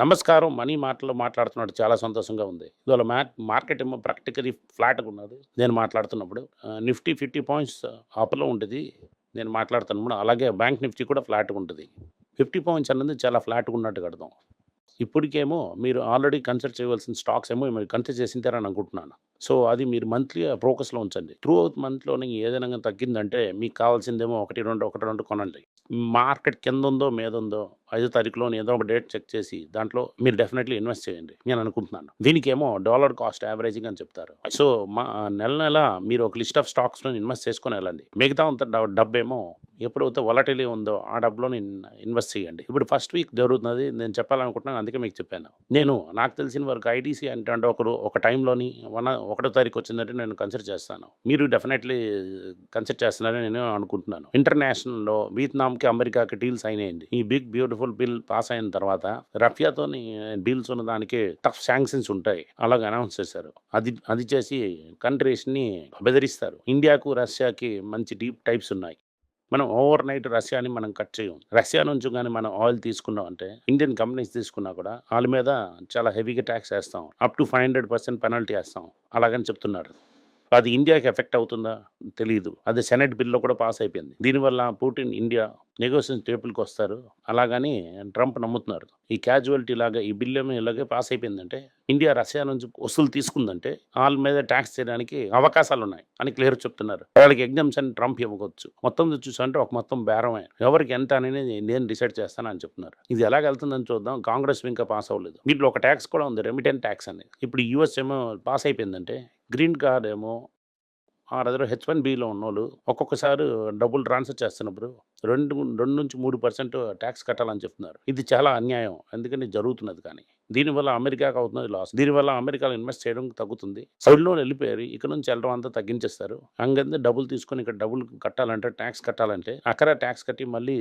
నమస్కారం మనీ మాటలు మాట్లాడుతున్నాడు చాలా సంతోషంగా ఉంది. ఇవాళ మా మార్కెట్ ఏమో ప్రాక్టికలీ ఫ్లాట్గా ఉన్నది. నేను మాట్లాడుతున్నప్పుడు నిఫ్టీ ఫిఫ్టీ పాయింట్స్ అప్లో ఉంటుంది నేను మాట్లాడుతున్నప్పుడు అలాగే బ్యాంక్ నిఫ్టీ కూడా ఫ్లాట్గా ఉంటుంది. ఫిఫ్టీ పాయింట్స్ అన్నది చాలా ఫ్లాట్గా ఉన్నట్టు కడతాం ఇప్పటికేమో మీరు ఆల్రెడీ కన్సిడర్ చేయవలసిన స్టాక్స్ ఏమో మీరు కన్సిడర్ చేసింటారని అనుకుంటున్నాను. సో అది మీరు మంత్లీ ఫోకస్లో ఉంచండి. త్రూ అవుత్ మంత్లోని ఏదైనా తగ్గిందంటే మీకు కావాల్సిందేమో ఒకటి రెండు ఒకటి రెండు కొనండి. మార్కెట్ కింద ఉందో మీద ఉందో ఐదో తారీఖులోని ఏదో ఒక డేట్ చెక్ చేసి దాంట్లో మీరు డెఫినెట్లీ ఇన్వెస్ట్ చేయండి నేను అనుకుంటున్నాను. దీనికేమో డాలర్ కాస్ట్ యావరేజింగ్ అని చెప్తారు. సో మా నెల నెల మీరు ఒక లిస్ట్ ఆఫ్ స్టాక్స్లో ఇన్వెస్ట్ చేసుకుని వెళ్ళండి. మిగతా అంత డబ్బేమో ఎప్పుడైతే వలటిలీ ఉందో ఆ డబ్బులో ఇన్వెస్ట్ చేయండి. ఇప్పుడు ఫస్ట్ వీక్ జరుగుతున్నది నేను చెప్పాలనుకుంటున్నాను అందుకే మీకు చెప్పాను. నేను నాకు తెలిసిన వరకు ఐటీసీ అంటే ఒకరు ఒక టైంలోని వన్ ఒకటో తారీఖు వచ్చిందంటే నేను కన్సిడర్ చేస్తాను. మీరు డెఫినెట్లీ కన్సిడర్ చేస్తున్నారని నేను అనుకుంటున్నాను. ఇంటర్నేషనల్లో వియత్నాంకి అమెరికాకి డీల్స్ అయినాయండి ఈ బిగ్ బ్యూటిఫుల్ బిల్ పాస్ అయిన తర్వాత రఫియాతోని డీల్స్ ఉన్న దానికి టఫ్ శాంక్షన్స్ ఉంటాయి. అలాగ అనౌన్స్ చేశారు. అది అది చేసి కంట్రీస్ని బెదిరిస్తారు. ఇండియాకు రష్యాకి మంచి డీప్ టైప్స్ ఉన్నాయి. మనం ఓవర్ నైట్ రష్యాని మనం కట్ చేయం రష్యా నుంచి కానీ మనం ఆయిల్ తీసుకున్నాం అంటే ఇండియన్ కంపెనీస్ తీసుకున్నా కూడా వాళ్ళ మీద చాలా హెవీగా ట్యాక్స్ వేస్తాం. Up to five hundred percent penalty వేస్తాం. అలాగని చెప్తున్నారు. అది ఇండియాకి ఎఫెక్ట్ అవుతుందా తెలియదు అది సెనెట్ బిల్లో కూడా పాస్ అయిపోయింది. దీనివల్ల పుటిన్ ఇండియా నెగోషియేషన్ టేబుల్కి వస్తారు. అలాగని ట్రంప్ నమ్ముతున్నారు. ఈ క్యాజువాలిటీ లాగా ఈ బిల్ ఏమో ఇలాగే పాస్ అయిపోయిందంటే ఇండియా రష్యా నుంచి వసూలు తీసుకుందంటే వాళ్ళ మీద ట్యాక్స్ చేయడానికి అవకాశాలు ఉన్నాయి అని క్లియర్ చెప్తున్నారు. వాళ్ళకి ఎగ్జామ్షన్ ట్రంప్ ఇవ్వవచ్చు. మొత్తం చూసంటే ఒక మొత్తం బేరమే. ఎవరికి ఎంత అనేది నేను డిసైడ్ చేస్తానని చెప్తున్నారు. ఇది ఎలా వెళ్తుందని చూద్దాం. కాంగ్రెస్ ఇంకా పాస్ అవ్వలేదు. వీటిలో ఒక ట్యాక్స్ కూడా ఉంది. రెమిటెన్ ట్యాక్స్ అనేది. ఇప్పుడు యూఎస్ ఏమో పాస్ అయిపోయిందంటే గ్రీన్ కార్డ్ ఏమో ఆ దగ్గర హెచ్ వన్ బిలో ఉన్నోళ్ళు ఒక్కొక్కసారి డబ్బులు ట్రాన్స్ఫర్ చేస్తున్నప్పుడు రెండు రెండు నుంచి మూడు పర్సెంట్ ట్యాక్స్ కట్టాలని చెప్తున్నారు. ఇది చాలా అన్యాయం. అందుకని జరుగుతున్నది కానీ. దీనివల్ల అమెరికాకు అవుతున్నది లాస్. దీనివల్ల అమెరికాలో ఇన్వెస్ట్ చేయడం తగ్గుతుంది. సైడ్లో వెళ్ళిపోయారు. ఇక్కడ నుంచి వెళ్ళడం అంతా తగ్గించేస్తారు. అంగంతే డబ్బులు తీసుకొని ఇక్కడ డబ్బులు కట్టాలంటే ట్యాక్స్ కట్టాలంటే అక్కడ ట్యాక్స్ కట్టి మళ్ళీ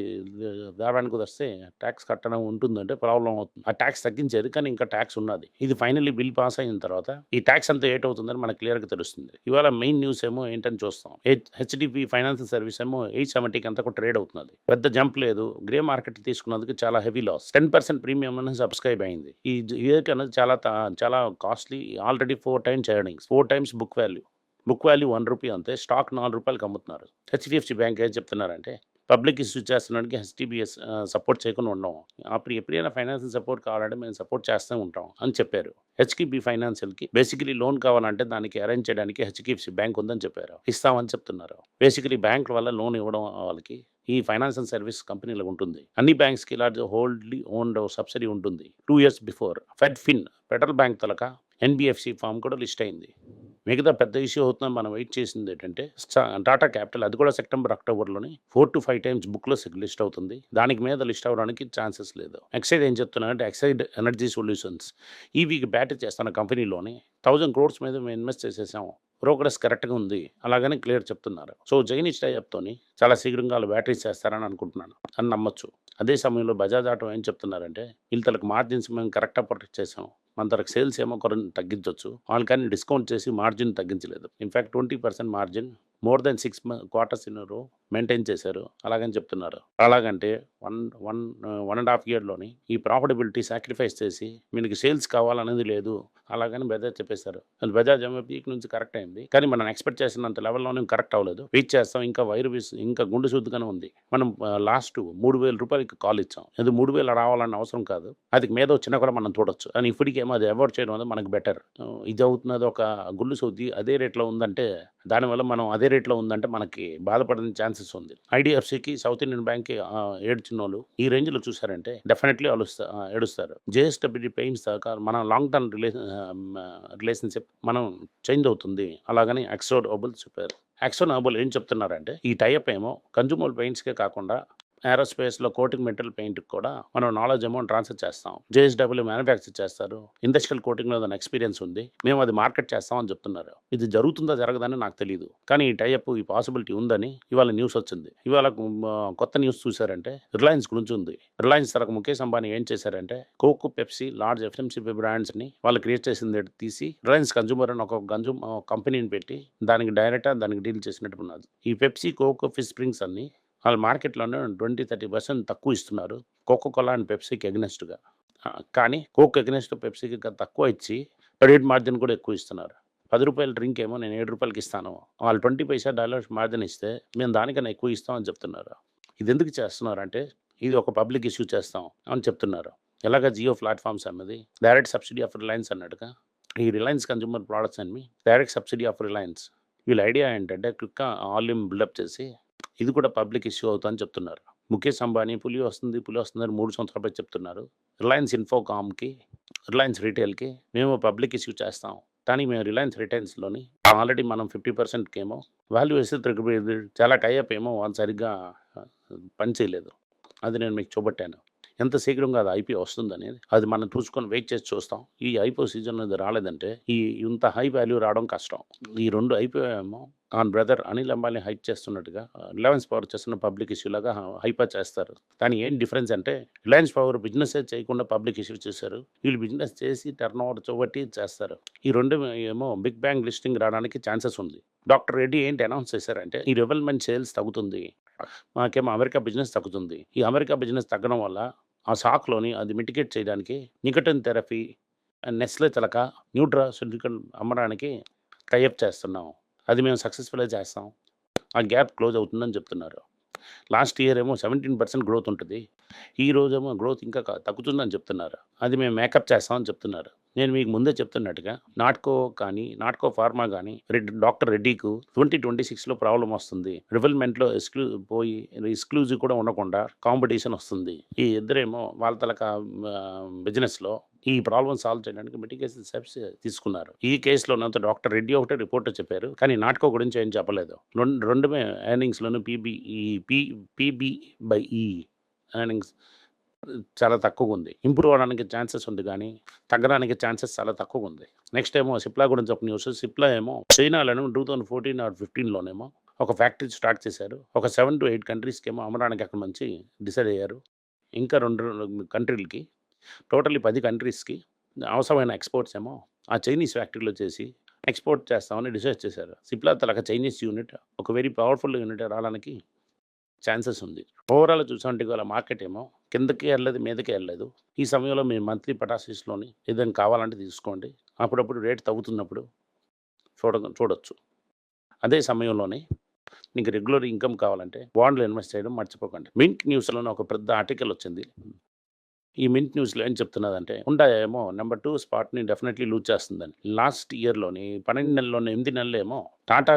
దాడానికి వస్తే ట్యాక్స్ కట్టడం ఉంటుందంటే ప్రాబ్లం అవుతుంది. ఆ ట్యాక్స్ తగ్గించేది కానీ ఇంకా ట్యాక్స్ ఉన్నది. ఇది ఫైనల్లీ బిల్ పాస్ అయిన తర్వాత ఈ ట్యాక్స్ అంతా ఏట్ అవుతుందని మనకు క్లియర్గా తెలుస్తుంది. ఇవాళ మెయిన్ న్యూస్ ఏమో ఏంటని చూస్తాం. హెచ్డిపి ఫైనాన్షియల్ సర్వీస్ ఏమో ఎయిట్ సెవెంటీకి అంతా కూడా ట్రేడ్ అవుతున్నది. పెద్ద జంప్ లేదు. గ్రే మార్కెట్ తీసుకున్నందుకు చాలా heavy loss. Ten percent premium అనేది సబ్స్క్రైబ్ అయింది. ఈ ఇయర్కి అనేది చాలా చాలా costly already four times earnings four times book value. Book value one rupee అంతే స్టాక్ నాలుగు రూపాయలకి అమ్ముతున్నారు. హెచ్డిఎఫ్సి బ్యాంక్ ఏం చెప్తున్నారంటే పబ్లిక్ ఇష్యూ చేస్తున్నానికి హెచ్డిబిఎస్ సపోర్ట్ చేయకుండా ఉన్నాం. అప్పుడు ఎప్పుడైనా ఫైనాన్షియల్ సపోర్ట్ కావాలంటే మేము సపోర్ట్ చేస్తూ ఉంటాం అని చెప్పారు. హెచ్కిబి ఫైనాన్షియల్కి బేసికలీ లోన్ కావాలంటే దానికి అరేంజ్ చేయడానికి హెచ్కిఎఫ్సి బ్యాంక్ ఉందని చెప్పారు. ఇస్తామని చెప్తున్నారు. బేసికలీ బ్యాంక్ వల్ల లోన్ ఇవ్వడం వాళ్ళకి ఈ ఫైనాన్షియల్ సర్వీస్ కంపెనీలో ఉంటుంది. అన్ని బ్యాంక్స్కి ఇలా హోల్డ్లీ ఓన్డ్ సబ్సిడీ ఉంటుంది. Two years before fed fin federal bank తలక ఎన్బిఎఫ్సి ఫామ్ కూడా లిస్ట్ అయింది. మిగతా పెద్ద ఇష్యూ అవుతుందని మనం వెయిట్ చేసింది ఏంటంటే టాటా క్యాపిటల్ అది కూడా సెప్టెంబర్ అక్టోబర్లోని ఫోర్ టు ఫైవ్ టైమ్స్ బుక్లో లిస్ట్ అవుతుంది. దానికి మీద లిస్ట్ అవ్వడానికి ఛాన్సెస్ లేదు. ఎక్సైడ్ ఏం చెప్తున్నానంటే ఎక్సైడ్ ఎనర్జీ సొల్యూషన్స్. ఈవీకి బ్యాటరీ చేస్తున్న కంపెనీలోని థౌజండ్ క్రోడ్స్ మీద మేము ఇన్వెస్ట్ చేసేసాము. ప్రోగ్రెస్ కరెక్ట్గా ఉంది. అలాగని క్లియర్ చెప్తున్నారు. సో జైనిష్ టైప్తోని చాలా శీఘ్రంగా వాళ్ళు బ్యాటరీస్ చేస్తారని అనుకుంటున్నాను. అని నమ్మొచ్చు. అదే సమయంలో బజాజ్ ఆటో ఏం చెప్తున్నారంటే వీళ్ళకి మార్జిన్స్ మేము కరెక్ట్గా ప్రొటెక్ట్ చేసాం మన తరకు సేల్స్ ఏమో కొన్ని తగ్గించవచ్చు వాళ్ళు కానీ డిస్కౌంట్ చేసి మార్జిన్ తగ్గించలేదు. In fact twenty percent margin more than six quarters in row maintain చేశారు. అలాగని చెప్తున్నారు. అలాగంటే one one one and half ఇయర్లోని ఈ ప్రాఫిటబిలిటీ సాక్రిఫైస్ చేసి మీకు సేల్స్ కావాలనేది లేదు. అలాగని బజాజ్ చెప్పేశారు. అది బజాజ్ ఏమో పీక్ నుంచి కరెక్ట్ అయింది. కానీ మనం ఎక్స్పెక్ట్ చేసినంత లెవెల్లోనే కరెక్ట్ అవ్వలేదు. వీచ్ చేస్తాం. ఇంకా వైరు ఇంకా గుండు శుద్ధిగానే ఉంది. మనం లాస్ట్ మూడు వేల రూపాయలకి కాల్ ఇచ్చాం. అది మూడు వేలు రావాలన్న అవసరం కాదు. అది మీద వచ్చినా కూడా మనం చూడొచ్చు. అని ఇప్పటికేమో అది అవాయిడ్ చేయడం అనేది మనకు బెటర్. ఇది అవుతున్నది ఒక గుళ్ళు శుద్ధి అదే రేట్లో ఉందంటే దానివల్ల మనం అదే రేట్లో ఉందంటే మనకి బాధపడని ఛాన్సెస్ ఉంది. ఐడిఎఫ్సికి సౌత్ ఇండియన్ బ్యాంక్కి ఏడ్చిన వాళ్ళు ఈ రేంజ్లో చూసారంటే డెఫినెట్లీ వాళ్ళు ఏడుస్తారు. జేఎస్డబ్ల్యూ పెయిన్స్ దాకా మన లాంగ్ టర్మ్ రిలేషన్ రిలేషన్షిప్ మనం చేంజ్ అవుతుంది. అలాగని ఎక్సోడ్ ఓబుల్ చెప్పారు. ఎక్సోన్ ఓబుల్ ఏం చెప్తున్నారంటే ఈ టైప్ ఏమో కన్జ్యూమర్ పెయింట్స్కే కాకుండా ఏరోస్పేస్లో కోటింగ్ మెటీరియల్ పెయింట్కి కూడా మనం నాలెడ్జ్ అమౌంట్ ట్రాన్స్ఫర్ చేస్తాం. జేఎస్డబ్ల్యూ మ్యానుఫ్యాక్చర్ చేస్తారు. ఇండస్ట్రియల్ కోటింగ్లో దాని ఎక్స్పీరియన్స్ ఉంది. మేము అది మార్కెట్ చేస్తామని చెప్తున్నారు. ఇది జరుగుతుందా జరగదని నాకు తెలియదు కానీ ఈ టైప్ ఈ పాసిబిలిటీ ఉందని ఇవాళ న్యూస్ వచ్చింది. ఇవాళ కొత్త న్యూస్ చూసారంటే రిలయన్స్ గురించి ఉంది. రిలయన్స్ తరకు ముఖేష్ అంబానీ ఏం చేశారంటే కోకో పెప్సీ లార్జ్ ఎఫ్ఎంసీపీ బ్రాండ్స్ని వాళ్ళు క్రియేట్ చేసింది తీసి రిలయన్స్ కన్జ్యూమర్ అని ఒక కన్జ్యూమ్ కంపెనీని పెట్టి దానికి డైరెక్ట్గా దానికి డీల్ చేసినట్టు ఉన్నది ఈ పెప్సీ కోకో ఫిష్ స్ప్రింగ్స్ అన్ని వాళ్ళ మార్కెట్లోనే ట్వంటీ థర్టీ పర్సెంట్ తక్కువ ఇస్తున్నారు. కోకో కోలా అండ్ పెప్సీకి ఎగ్నెస్ట్గా. కానీ కోక్ ఎగ్నెస్ట్ పెప్సీకి తక్కువ ఇచ్చి క్రెడిట్ మార్జిన్ కూడా ఎక్కువ ఇస్తున్నారు. పది రూపాయల డ్రింక్ ఏమో నేను ఏడు రూపాయలకి ఇస్తాను. వాళ్ళు ట్వంటీ పైసా డాలర్స్ మార్జిన్ ఇస్తే మేము దానికన్నా ఎక్కువ ఇస్తామని చెప్తున్నారు. ఇది ఎందుకు చేస్తున్నారు అంటే ఇది ఒక పబ్లిక్ ఇష్యూ చేస్తాం అని చెప్తున్నారు. ఎలాగ జియో ప్లాట్ఫామ్స్ అన్నది? డైరెక్ట్ సబ్సిడీ ఆఫ్ రిలయన్స్ అన్నట్టుగా? ఈ రిలయన్స్ కన్జ్యూమర్ ప్రోడక్ట్స్ అని డైరెక్ట్ సబ్సిడీ ఆఫ్ రిలయన్స్. వీళ్ళ ఐడియా ఏంటంటే క్విక్గా వాల్యూమ్ బిల్డప్ చేసి ఇది కూడా పబ్లిక్ ఇష్యూ అవుతుందని చెప్తున్నారు. ముఖేష్ అంబానీ పులి వస్తుంది పులి వస్తుందని మూడు సంవత్సరాల పై చెప్తున్నారు. రిలయన్స్ ఇన్ఫోకామ్కి రిలయన్స్ రీటైల్కి మేము పబ్లిక్ ఇష్యూ చేస్తాం. కానీ మేము రిలయన్స్ రిటైల్స్లోని ఆల్రెడీ మనం ఫిఫ్టీ పర్సెంట్కి ఏమో వాల్యూ వేస్తే తిరిగి చాలా టైఅప్ ఏమో వాళ్ళు సరిగ్గా పనిచేయలేదు అది నేను మీకు చూపెట్టాను. ఎంత శీఘ్రంగా అది ఐపీఓ వస్తుందనేది అది మనం చూసుకొని వెయిట్ చేసి చూస్తాం. ఈ ఐపీఓ సీజన్ అనేది రాలేదంటే ఈ ఇంత హై వాల్యూ రావడం కష్టం. ఈ రెండు ఐపీఓ ఏమో on brother Anil Ambani hype చేస్తున్నట్టుగా రిలయన్స్ పవర్ చేస్తున్న పబ్లిక్ ఇష్యూ లాగా హైపర్ చేస్తారు. కానీ ఏం డిఫరెన్స్ అంటే రిలయన్స్ పవర్ బిజినెస్ చేయకుండా పబ్లిక్ ఇష్యూ చేశారు. వీళ్ళు బిజినెస్ చేసి టర్న్ ఓవర్ చొవ్వటి చేస్తారు. ఈ రెండు ఏమో బిగ్ బ్యాంగ్ లిస్టింగ్ రావడానికి ఛాన్సెస్ ఉంది. డాక్టర్ రెడ్డి ఏంటి అనౌన్స్ చేశారంటే ఈ రెవెల్మెంట్ సేల్స్ తగ్గుతుంది. మాకేమో అమెరికా బిజినెస్ తగ్గుతుంది. ఈ అమెరికా బిజినెస్ తగ్గడం వల్ల ఆ షాక్లోని అది మిటిగేట్ చేయడానికి నికటన్ థెరపీ నెస్లే తలక న్యూట్రాసిటికల్ అమ్మడానికి టైఅప్ చేస్తున్నాం. అది మేము సక్సెస్ఫుల్గా చేస్తాం. ఆ గ్యాప్ క్లోజ్ అవుతుందని చెప్తున్నారు. లాస్ట్ ఇయర్ ఏమో సెవెంటీన్ పర్సెంట్ గ్రోత్ ఉంటుంది. ఈ రోజేమో గ్రోత్ ఇంకా తగ్గుతుందని చెప్తున్నారు. అది మేము మేకప్ చేస్తామని చెప్తున్నారు. నేను మీకు ముందే చెప్తున్నట్టుగా నాట్కో కానీ నాట్కో ఫార్మా కానీ రెడ్ డాక్టర్ రెడ్డికు ట్వంటీ ట్వంటీ సిక్స్లో ప్రాబ్లం వస్తుంది. రివెల్మెంట్లో ఎక్స్క్లూ పోయి ఎక్స్క్లూజివ్ కూడా ఉండకుండా కాంపిటీషన్ వస్తుంది. ఈ ఇద్దరేమో వాళ్ళ తలక బిజినెస్లో ఈ ప్రాబ్లమ్ సాల్వ్ చేయడానికి మిటిగేషన్ స్టెప్స్ తీసుకున్నారు. ఈ కేసులో నాతో డాక్టర్ రెడ్డి ఒకటే రిపోర్ట్ చెప్పారు. కానీ నాటకో గురించి ఏం చెప్పలేదు. రెండు రెండుమే ఎర్నింగ్స్లోనూ PB E P PB by E earnings చాలా తక్కువగా ఉంది. ఇంప్రూవ్ అవడానికి ఛాన్సెస్ ఉంది కానీ తగ్గడానికి ఛాన్సెస్ చాలా తక్కువగా ఉంది. నెక్స్ట్ ఏమో సిప్లా గురించి ఒక న్యూస్. సిప్లా ఏమో చైనాలోనే టూ థౌసండ్ ఫోర్టీన్ ఆర్ ఫిఫ్టీన్లోనేమో ఒక ఫ్యాక్టరీ స్టార్ట్ చేశారు. ఒక సెవెన్ టు ఎయిట్ కంట్రీస్కి ఏమో అమ్మడానికి అక్కడ మంచి డిసైడ్ అయ్యారు. ఇంకా రెండు కంట్రీలకి టోటల్లీ పది కంట్రీస్కి అవసరమైన ఎక్స్పోర్ట్స్ ఏమో ఆ చైనీస్ ఫ్యాక్టరీలో చేసి ఎక్స్పోర్ట్ చేస్తామని డిసైడ్ చేశారు. సిప్లా తలక చైనీస్ యూనిట్ ఒక వెరీ పవర్ఫుల్ యూనిట్ రావడానికి ఛాన్సెస్ ఉంది. ఓవరాల్ చూసామంటే వాళ్ళ మార్కెట్ ఏమో కిందకి వెళ్ళలేదు మీదకి వెళ్ళలేదు. ఈ సమయంలో మీ మంత్లీ పటాసిస్లోని ఏదైనా కావాలంటే తీసుకోండి. అప్పుడప్పుడు రేట్ తగ్గుతున్నప్పుడు చూడ చూడొచ్చు. అదే సమయంలోనే నీకు రెగ్యులర్ ఇన్కమ్ కావాలంటే బాండ్లు ఇన్వెస్ట్ చేయడం మర్చిపోకండి. మింట్ న్యూస్లోనే ఒక పెద్ద ఆర్టికల్ వచ్చింది. ఈ మింట్ న్యూస్లో ఏం చెప్తున్నదంటే హుండా ఏమో నెంబర్ టూ స్పాట్ని డెఫినెట్లీ లూజ్ చేస్తుందని. లాస్ట్ ఇయర్లోని పన్నెండు నెలలో ఎనిమిది నెలలేమో ఏమో టాటా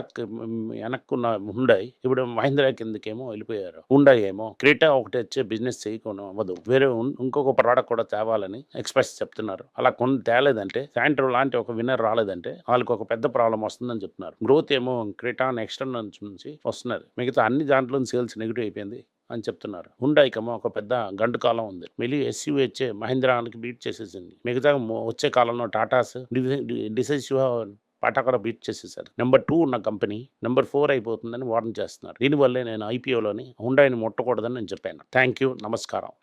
వెనక్కున్న హుండాయ్ ఇప్పుడు మహీంద్రా కిందకేమో వెళ్ళిపోయారు. హుండాయ్ ఏమో క్రీటా ఒకటి వచ్చే బిజినెస్ చేయకుండా అవ్వదు. వేరే ఇంకొక ప్రోడక్ట్ కూడా తేవాలని ఎక్స్ప్రెస్ చెప్తున్నారు. అలా కొన్ని తేలేదంటే శాంట్రో లాంటి ఒక విన్నర్ రాలేదంటే వాళ్ళకి ఒక పెద్ద ప్రాబ్లం వస్తుందని చెప్తున్నారు. గ్రోత్ ఏమో క్రీటా నెక్స్ట్ నుంచి వస్తున్నారు మిగతా అన్ని దాంట్లో సేల్స్ నెగిటివ్ అయిపోయింది. అని చెప్తున్నారు. హుండాయికమో ఒక పెద్ద గండు కాలం ఉంది. మళ్ళీ వచ్చే మహీంద్రానికి బీట్ చేసేసింది. మిగతా వచ్చే కాలంలో టాటాస్ డిసైసివ్ పాటా కూడా బీట్ చేసేసారు. నెంబర్ టూ ఉన్న కంపెనీ నెంబర్ ఫోర్ అయిపోతుందని వార్న్ చేస్తున్నారు. దీనివల్లే నేను ఐపీఓలోని హుండాయిని ముట్టకూడదని నేను చెప్పాను. థ్యాంక్ యూ నమస్కారం.